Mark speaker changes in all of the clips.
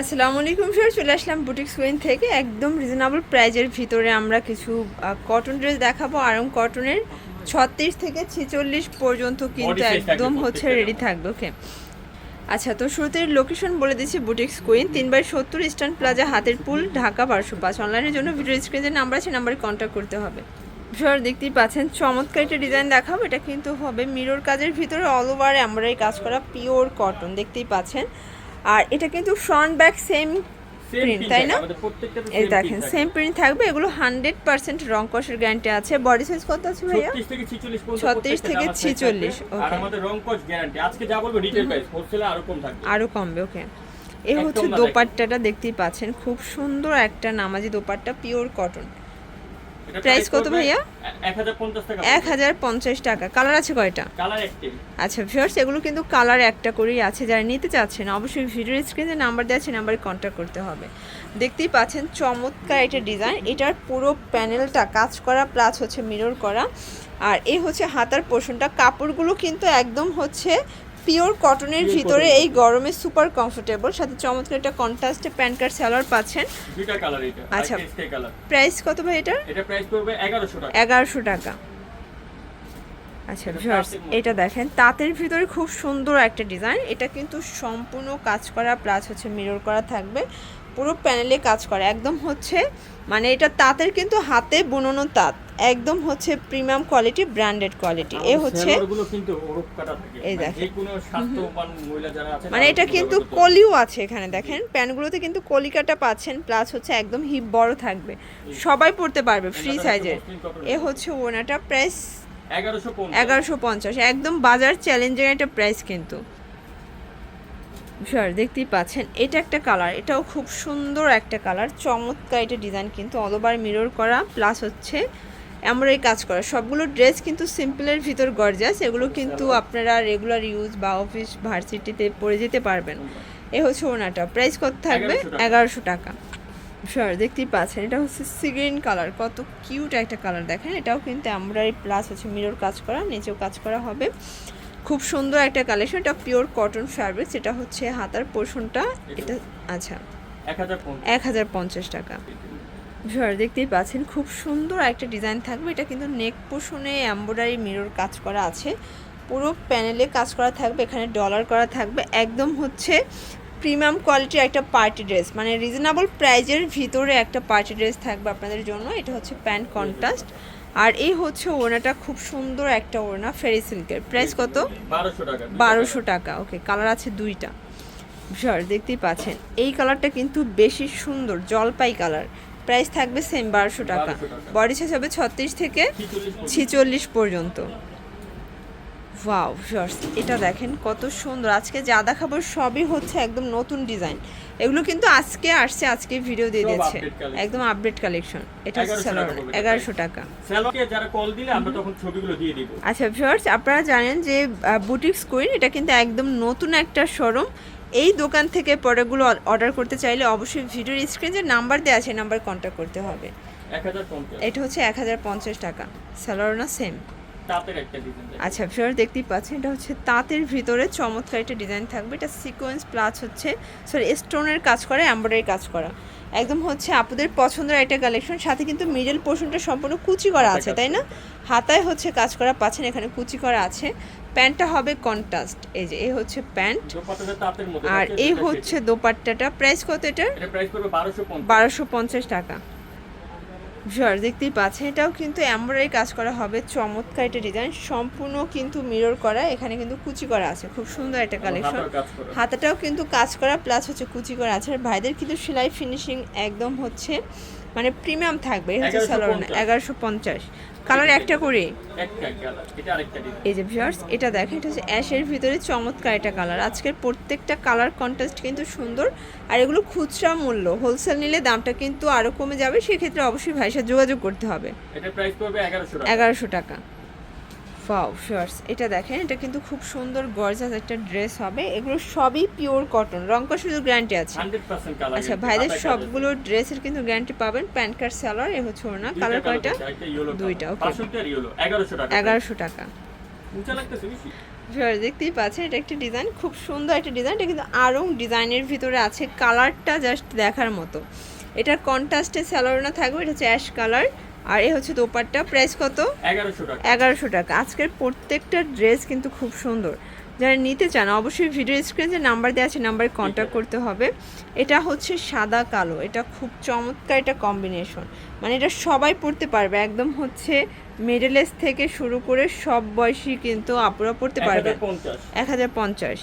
Speaker 1: আসসালামু আলাইকুম স্যার চলে আসলাম বুটিক সুইন থেকে। একদম রিজনেবল প্রাইজের ভিতরে আমরা কিছু কটন ড্রেস দেখাবো। আরং কটনের ছত্রিশ থেকে ছেচল্লিশ পর্যন্ত কিন্তু একদম হচ্ছে রেডি থাকবে ওকে আচ্ছা তো শুরুতে লোকেশন বলে দিচ্ছি বুটিক কুইন তিন বাই সত্তর eastern plaza Hatirpool Dhaka বারোশো পাঁচ। অনলাইনের জন্য ভিডিও স্ক্রিনে নাম্বার আছে নাম্বারে কন্ট্যাক্ট করতে হবে। স্যার দেখতেই পাচ্ছেন চমৎকার একটা ডিজাইন দেখাবো। এটা কিন্তু হবে মিরর কাজের ভিতরে অল ওভার এমব্রয়ডারি কাজ করা পিওর কটন দেখতেই পাচ্ছেন। আর এটা কিন্তু ফ্রন্ট ব্যাক সেম প্রিন্ট তাই না? এই দেখেন সেম প্রিন্ট থাকবে এগুলো হান্ড্রেড পার্সেন্ট রং কষের গ্যারান্টি আছে। বডি সাইজ কত আছে ভাইয়া?
Speaker 2: 36 থেকে 46 পর্যন্ত
Speaker 1: 36 থেকে 46,
Speaker 2: আর আমাদের রং কস গ্যারান্টি আজকে যা বলব রিটেল প্রাইস হোলসেলে আরও কম থাকবে।
Speaker 1: আরও কমবে ওকে এ হচ্ছে দোপাট্টাটা দেখতেই পাচ্ছেন। খুব সুন্দর একটা নামাজি দোপাট্টা পিওর কটন
Speaker 2: এটা
Speaker 1: price কত ভাইয়া?
Speaker 2: 1050 টাকা
Speaker 1: এক হাজার পঞ্চাশ টাকা। কালার আছে কয়টা? আচ্ছা ভিউয়ার্স এগুলো কিন্তু কালার একটা করেই আছে। যারা নিতে চাচ্ছেন অবশ্যই ভিডিও স্ক্রিনে নাম্বার দেওয়া আছে নাম্বারে কন্ট্যাক্ট করতে হবে। দেখতেই পাচ্ছেন চমৎকার একটা ডিজাইন এটার পুরো প্যানেলটা কাজ করা প্লাস হচ্ছে মিরর করা। আর এই হচ্ছে হাতার পোর্শনটা কাপড়গুলো কিন্তু একদম হচ্ছে পিওর কটনের ভিতরে এই গরমে সুপার কমফোর্টেবল। সাথে চমৎকার একটা কন্ট্রাস্টে প্যান্ট কার্ড সালোয়ার পাচ্ছেন।
Speaker 2: দুইটা কালার এটা
Speaker 1: আচ্ছা।
Speaker 2: কালার।
Speaker 1: প্রাইস কত ভাই এটার?
Speaker 2: এটা প্রাইস পড়বে 1100 টাকা।
Speaker 1: এগারোশো টাকা। আচ্ছা
Speaker 2: এটা
Speaker 1: ভিউয়ার্স। এটা দেখেন তাঁতের ভিতরে খুব সুন্দর একটা ডিজাইন। এটা কিন্তু সম্পূর্ণ কাজ করা প্লাস হচ্ছে মিরর করা থাকবে। পুরো প্যানেলে কাজ করা। একদম হচ্ছে মানে এটা তাঁতের কিন্তু হাতে বুননো তাঁত। একদম হচ্ছে প্রিমিয়াম কোয়ালিটি ব্র্যান্ডেড কোয়ালিটি। এ হচ্ছে এই
Speaker 2: মানে
Speaker 1: দেখেন। মানে এটা
Speaker 2: কিন্তু
Speaker 1: কলিও আছে এখানে দেখেন। প্যান্টগুলোতে কিন্তু কলিকাটা পাচ্ছেন প্লাস হচ্ছে একদম হিপ বড় থাকবে। সবাই পড়তে পারবে ফ্রি সাইজের এ হচ্ছে ওনাটা প্রাইস এগারোশো পঞ্চাশ। একদম বাজার চ্যালেঞ্জের একটা প্রাইস কিন্তু। স্যার দেখতেই পাচ্ছেন এটা একটা কালার এটাও খুব সুন্দর একটা কালার। চমৎকার এটা ডিজাইন কিন্তু অল ওভার মিরর করা প্লাস হচ্ছে এমব্রয়ডারি কাজ করা। সবগুলো ড্রেস কিন্তু সিম্পলের ভিতর গর্জাস। এগুলো কিন্তু আপনারা রেগুলার ইউজ বা অফিস ভার্সিটিতে পরে যেতে পারবেন। এ হচ্ছে ওনাটা। প্রাইস কত থাকবে? এগারোশো টাকা। স্যার দেখতেই পাচ্ছেন। এটা হচ্ছে সিগ্রিন কালার কত কিউট একটা কালার দেখেন। এটাও কিন্তু এমব্রয়ডারি প্লাস হচ্ছে মিরর কাজ করা। নিচেও কাজ করা হবে। খুব সুন্দর একটা কালেকশন এটা পিওর কটন ফ্যাব্রিক্স এটা হচ্ছে হাতার পোর্শনটা এটা আচ্ছা। এক হাজার পঞ্চাশ। টাকা। স্যার দেখতেই পাচ্ছেন খুব সুন্দর একটা ডিজাইন থাকবে। এটা কিন্তু নেক পোর্শনে এমব্রয়ডারি মিরর কাজ করা আছে। পুরো প্যানেলে কাজ করা থাকবে এখানে ডলার করা থাকবে। একদম হচ্ছে প্রিমিয়াম কোয়ালিটির একটা পার্টি ড্রেস মানে রিজনেবল প্রাইজের ভিতরে একটা পার্টি ড্রেস থাকবে আপনাদের জন্য। এটা হচ্ছে প্যান্ট কন্ট্রাস্ট। আর এই হচ্ছে ওড়নাটা খুব সুন্দর একটা ওড়না ফেরি সিল্কের প্রাইস কত?
Speaker 2: 1200 টাকা
Speaker 1: বারোশো টাকা ওকে কালার আছে দুইটা। স্যার দেখতেই পাচ্ছেন এই কালারটা কিন্তু বেশি সুন্দর জলপাই কালার প্রাইস থাকবে সেম বারোশো টাকা। বডি সাইজ হবে ছত্রিশ থেকে ছিচল্লিশ পর্যন্ত। ওয়াও শর্টস এটা দেখেন কত সুন্দর। আজকে যা দেখাবো সবই হচ্ছে একদম নতুন ডিজাইন এগুলো কিন্তু আজকে আসছে আজকে ভিডিও দিয়ে দিয়েছে। একদম আপডেট কালেকশন এটা হচ্ছে
Speaker 2: 1100
Speaker 1: সালোয়ার
Speaker 2: টাকা পড়বে এটা
Speaker 1: এগারোশো টাকা। আচ্ছা ভিউয়ার্স আপনারা জানেন যে বুটিক স্কুইন এটা কিন্তু একদম নতুন একটা শোরুম এই দোকান থেকে প্রোডাক্টগুলো অর্ডার করতে চাইলে অবশ্যই ভিডিওর স্ক্রিনে যে নাম্বার দেওয়া আছে নাম্বার কন্ট্যাক্ট করতে হবে।
Speaker 2: 1050
Speaker 1: এটা হচ্ছে এক হাজার পঞ্চাশ টাকা। সেম
Speaker 2: তাঁতের একটা ডিজাইন
Speaker 1: আচ্ছা ভিউয়ার দেখতেই পাচ্ছেন এটা হচ্ছে তাঁতের ভিতরে চমৎকার একটা ডিজাইন থাকবে। এটা সিকোয়েন্স প্লাস হচ্ছে সরি স্টোনের কাজ করা এমব্রয়ডারি কাজ করা। একদম হচ্ছে আপুদের পছন্দের একটা কালেকশন সাথে কিন্তু মিডল পোর্শনটা সম্পূর্ণ কুচি করা আছে তাই না? হাতায় হচ্ছে কাজ করা পাচ্ছেন এখানে কুচি করা আছে। প্যান্টটা হবে কন্ট্রাস্ট এই যে এই হচ্ছে প্যান্ট। আর এই হচ্ছে দোপাট্টাটা প্রাইস কত
Speaker 2: এটা প্রাইস পড়বে 1250
Speaker 1: বারোশো পঞ্চাশ টাকা। ভিউয়ার দেখতেই পাচ্ছেন। এটাও কিন্তু এমব্রয়ডারি কাজ করা হবে। চমৎকার একটা ডিজাইন সম্পূর্ণ কিন্তু মিরর করা। এখানে কিন্তু কুচি করা আছে। খুব সুন্দর একটা কালেকশন। হাতাটাও কিন্তু কাজ করা প্লাস হচ্ছে কুচি করা আছে। আর ভাইদের কিন্তু সেলাই ফিনিশিং একদম হচ্ছে মানে প্রিমিয়াম থাকবে এই হচ্ছে
Speaker 2: সালোয়ার
Speaker 1: না এগারোশো পঞ্চাশ। কালার একটা করে।
Speaker 2: এটা
Speaker 1: এই যে ভিউয়ার্স এটা দেখেন এটা হচ্ছে অ্যাশের ভিতরে চমৎকার একটা কালার। আজকের প্রত্যেকটা কালার কন্ট্রাস্ট কিন্তু সুন্দর আর এগুলো খুচরা মূল্য। হোলসেল নিলে দামটা কিন্তু আরও কমে যাবে সেক্ষেত্রে অবশ্যই ভাইয়ের সাথে যোগাযোগ করতে হবে।
Speaker 2: এটা প্রাইস পড়বে 1100 টাকা।
Speaker 1: এগারোশো টাকা। ফাও শর্টস এটা দেখেন এটা কিন্তু খুব সুন্দর গর্জাস একটা ড্রেস হবে। এগুলো সবই পিওর কটন রঙকা শুধু গ্যারান্টি আছে।
Speaker 2: 100%
Speaker 1: আচ্ছা ভাইদের সবগুলো ড্রেসের কিন্তু গ্যারান্টি পাবেন। প্যান্ট কার্ড স্যালোয়ার এ হচ্ছে ওনা কালার কয়টা? দুইটা, okay।
Speaker 2: পাঁচশো আর ইয়েলো 1100 টাকা।
Speaker 1: এগারোশো টাকা। ভিউয়ার দেখতেই পাচ্ছেন এটা একটি ডিজাইন খুব সুন্দর একটা ডিজাইন এটা কিন্তু আরং ডিজাইনের ভিতরে আছে। কালারটা জাস্ট দেখার মতো। এটার কন্ট্রাস্টে না থাকবে এটা হচ্ছে অ্যাশ কালার আর এ হচ্ছে দোপাট্টা। প্রাইস কত?
Speaker 2: এগারোশো টাকা।
Speaker 1: আজকের প্রত্যেকটা ড্রেস কিন্তু খুব সুন্দর। যারা নিতে চান অবশ্যই ভিডিও স্ক্রিনে যে নাম্বার দেওয়া আছে নাম্বারে কন্ট্যাক্ট করতে হবে। এটা হচ্ছে সাদা কালো। এটা খুব চমৎকার এটা কম্বিনেশন মানে এটা সবাই পড়তে পারবে। একদম হচ্ছে মিডল এজ থেকে শুরু করে সব বয়সী কিন্তু আপুরা পড়তে পারবে। এক হাজার পঞ্চাশ।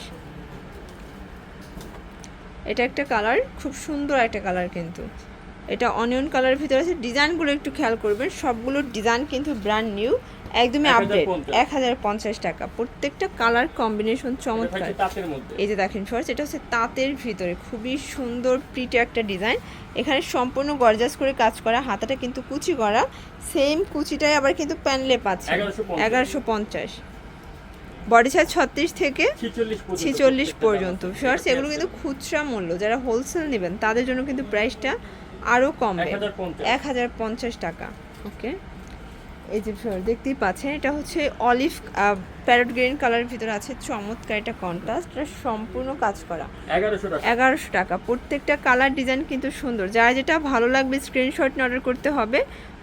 Speaker 1: এটা একটা কালার খুব সুন্দর একটা কালার কিন্তু। এটা অনিয়ন কালারের ভিতরে আছে। ডিজাইনগুলো একটু খেয়াল করবেন। সবগুলো ডিজাইন কিন্তু ব্র্যান্ড নিউ একদমই আপডেট
Speaker 2: 1050
Speaker 1: এক হাজার পঞ্চাশ টাকা। প্রত্যেকটা কালার কম্বিনেশন চমৎকার। এই যে দেখেন ফার্স্ট এটা হচ্ছে তাঁতের ভিতরে। খুবই সুন্দর প্রিটি একটা ডিজাইন এখানে সম্পূর্ণ গর্জাস করে কাজ করা। হাতাটা কিন্তু কুচি করা। সেম কুচিটাই আবার কিন্তু প্যানেলে পাচ্ছে
Speaker 2: 1150
Speaker 1: এগারোশো পঞ্চাশ। বডি সাইজ ছত্রিশ থেকে
Speaker 2: ছিচল্লিশ
Speaker 1: পর্যন্ত। ফার্স্ট এগুলো কিন্তু খুচরা মূল্য। যারা হোলসেল নেবেন তাদের জন্য কিন্তু প্রাইসটা আরও কমবে।
Speaker 2: 1050
Speaker 1: এক হাজার পঞ্চাশ টাকা। ওকে এই যে দেখতেই পাচ্ছেন এটা হচ্ছে অলিভ প্যারট গ্রিন কালারের ভিতরে আছে। চমৎকার একটা কন্ট্রাস্ট এটা সম্পূর্ণ কাজ করা।
Speaker 2: এগারোশো টাকা।
Speaker 1: এগারোশো টাকা। প্রত্যেকটা কালার ডিজাইন কিন্তু সুন্দর। যার যেটা ভালো লাগবে স্ক্রিনশট নিয়ে অর্ডার করতে হবে।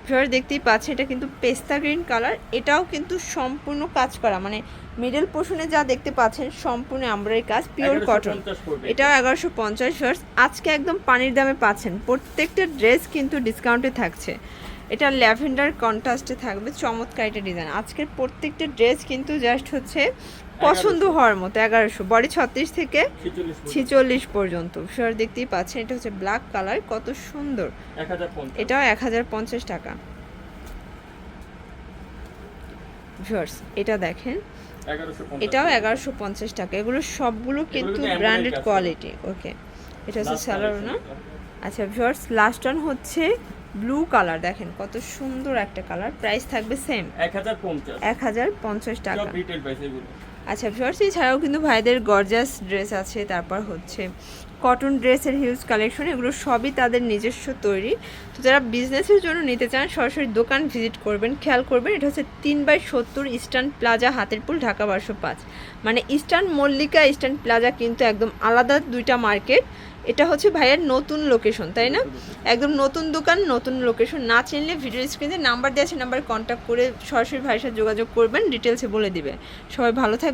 Speaker 1: ফিওর দেখতেই পাচ্ছেন এটা কিন্তু পেস্তা গ্রিন কালার। এটাও কিন্তু সম্পূর্ণ কাজ করা। মানে মিডল পোর্শনে যা দেখতে পাচ্ছেন সম্পূর্ণ আমরাই কাজ পিওর কটন
Speaker 2: 1150
Speaker 1: এটাও এগারোশো পঞ্চাশ ফার্স আজকে একদম পানির দামে পাচ্ছেন। প্রত্যেকটা ড্রেস কিন্তু ডিসকাউন্টে থাকছে। এটা ল্যাভেন্ডার কন্ট্রাস্টে থাকবে। চমৎকার একটা ডিজাইন আজকের প্রত্যেকটা ড্রেস কিন্তু জাস্ট হচ্ছে পছন্দ হওয়ার মতো এগারোশো। বডি ছত্রিশ থেকে
Speaker 2: ছিচল্লিশ
Speaker 1: পর্যন্ত। ফিওর দেখতেই পাচ্ছেন এটা হচ্ছে ব্ল্যাক কালার কত সুন্দর। এটাও এক হাজার পঞ্চাশ টাকা। ভিউয়ার্স এটা দেখেন। এটাও এগারোশো পঞ্চাশ টাকা। এগুলো সবগুলো কিন্তু ব্র্যান্ডেড কোয়ালিটি ওকে এটা হচ্ছে স্যালার না আচ্ছা ভিউয়ার্স লাস্ট ওয়ান হচ্ছে ব্লু কালার দেখেন কত সুন্দর একটা কালার প্রাইস থাকবে সেম
Speaker 2: এক হাজার পঞ্চাশ।
Speaker 1: টাকা। আচ্ছা ভিউয়ার্স এছাড়াও কিন্তু ভাইদের গর্জাস ড্রেস আছে, তারপর হচ্ছে কটন ড্রেসের হিউজ কালেকশন এগুলো সবই তাদের নিজস্ব তৈরি। তো যারা বিজনেসের জন্য নিতে চান, সরাসরি দোকান ভিজিট করবেন, খেয়াল করবেন, এটা হচ্ছে তিন বাই সত্তর eastern plaza Hatirpool Dhaka বারোশো পাঁচ। মানে ইস্টার্ন মল্লিকা ইস্টার্ন প্লাজা কিন্তু একদম আলাদা দুইটা মার্কেট এটা হচ্ছে ভাইয়ের নতুন লোকেশন তাই না? একদম নতুন দোকান, নতুন লোকেশন না চিনলে ভিডিও স্ক্রিনে নাম্বার দেওয়া আছে নাম্বার কন্ট্যাক্ট করে সরাসরি ভাইয়ের সাথে যোগাযোগ করবেন ডিটেলসে বলে দিবে সবাই ভালো